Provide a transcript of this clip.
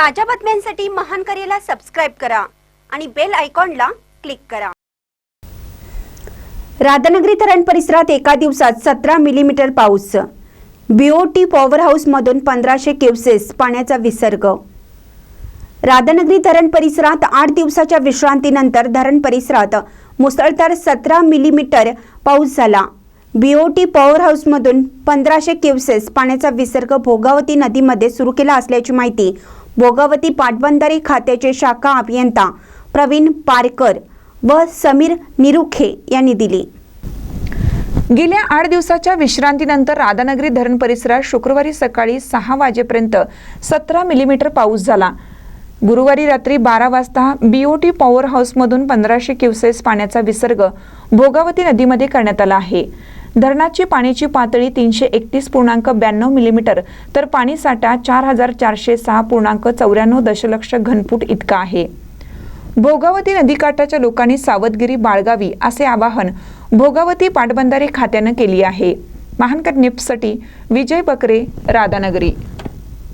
ताज्या बातम्यांसाठी महान करेला सबस्क्राईब करा आणि बेल आयकॉनला क्लिक करा. राधानगरी धरण परिसरात एका दिवसात सतरा मिलीमीटर पाऊस. बीओटी पॉवर हाऊसमधून पंधराशे क्युसेस पाण्याचा विसर्ग. राधानगरी धरण परिसरात आठ दिवसाच्या विश्रांतीनंतर धरण परिसरात मुसळधार सतरा मिलीमीटर पाऊस झाला. बीओटी पॉवर हाऊसमधून पंधराशे क्युसेस पाण्याचा विसर्ग भोगावती नदीमध्ये सुरू केला असल्याची माहिती भोगावती पाटबंधारे खात्याचे शाखा अभियंता प्रवीण पारकर व समीर निरुखे यांनी दिली. गेल्या आठ दिवसाच्या विश्रांतीनंतर राधानगरी धरण परिसरात शुक्रवारी सकाळी सहा वाजेपर्यंत सतरा मिलीमीटर पाऊस झाला. गुरुवारी रात्री बारा वाजता बीओटी पॉवर हाऊसमधून पंधराशे क्युसेस पाण्याचा विसर्ग भोगावती नदीमध्ये करण्यात आला आहे. धरणाची पाण्याची पातळी तीनशे एकतीस पूर्णांक ब्याण्णव मिलीमीटर तर पाणीसाठा चार हजार चारशे सहा पूर्णांक चौऱ्याण्णव दशलक्ष घनफूट इतका आहे. भोगावती नदीकाठाच्या लोकांनी सावधगिरी बाळगावी असे आवाहन भोगावती पाटबंधारे खात्यानं केली आहे. महानकर निप्ससाठी विजय बकरे राधानगरी.